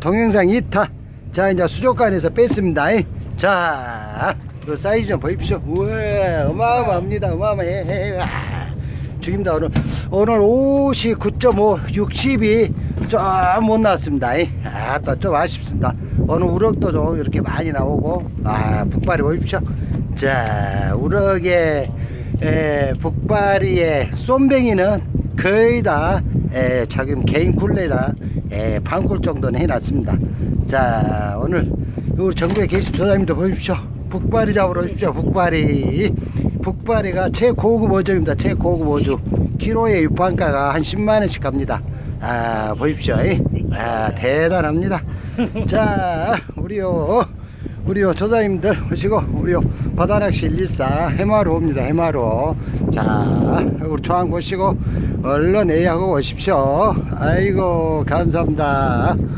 동영상 2타. 자, 이제 수족관에서 뺐습니다. 자, 그 사이즈 좀 보십시오. 우와, 어마어마합니다. 어마어마해. 와, 죽입니다. 오늘, 오늘 59.5, 60이 좀 못 나왔습니다. 아, 또 좀 아쉽습니다. 오늘 우럭도 좀 이렇게 많이 나오고, 아, 북발이 보십시오. 자, 우럭의 에, 북발이의 쏨뱅이는 거의 다 에, 자기 개인 굴레다 에, 반굴 정도는 해놨습니다. 자 오늘 우리 전국에 계신 조사님들 보십시오. 북발이 잡으러 오십시오. 북발이 북발이가 최고급 어종입니다. 최고급 어종 키로에 유판가가 한 10만 원씩 갑니다. 아 보십시오. 아 대단합니다. 자 우리요 우리요 조사님들 오시고 우리요 바다낚시 114 해마로 옵니다 해마로 자 우리 조항 보시고 얼른 예약하고 오십시오. 아이고 감사합니다